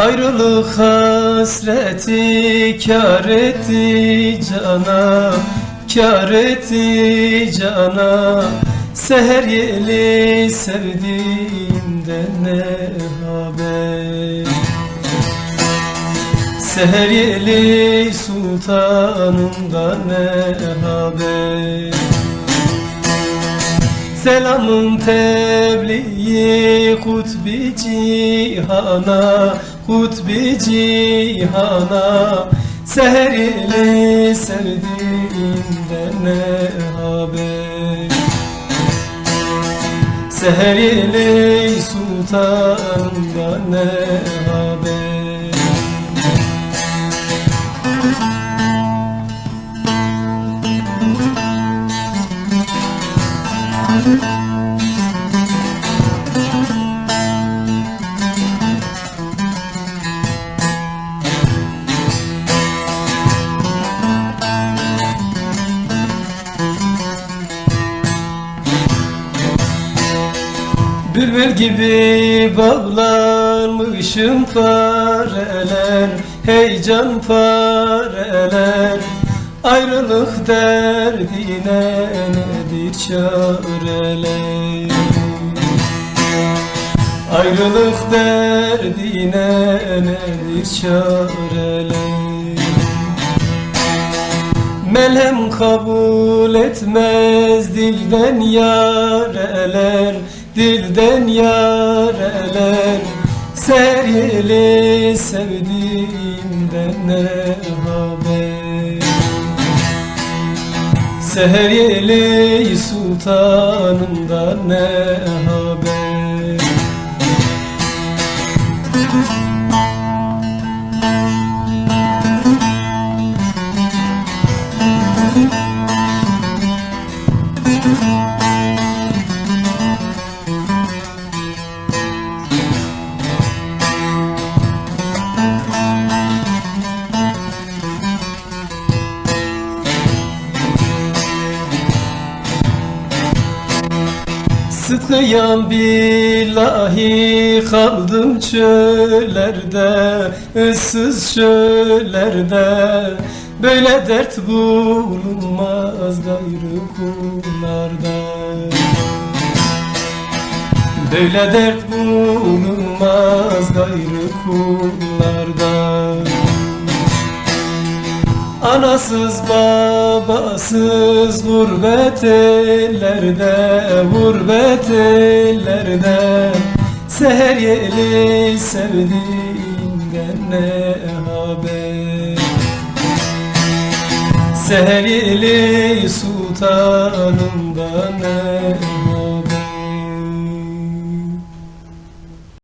Ayrılık hasreti kar etti cana Kar etti cana. Seher yeli sevdiğimden ne haber? Seher yeli sultanımdan ne haber Selamın tebliği kutbi cihana Kutbi cihana. Seher ile sevdiğimden ne haber? Seher ile sultandan ne haber Bülbül gibi bağlanmışım fareler Heyecan fareler Ayrılık derdine nedir çareler Ayrılık derdine nedir çareler Melhem kabul etmez dilden yareler Dilden yareler. Serili sevdiğimden ne haber Seher yeli sultanımdan ne haber Sıtkıyan billahi kaldım çöllerde ıssız çöllerde. Böyle dert bulunmaz gayrı kullarda. Böyle dert bulunmaz gayrı kullarda Anasız babasız gurbet ellerde Gurbet ellerde. Seher yeli sevdiğimden ne haber? Seher yeli haber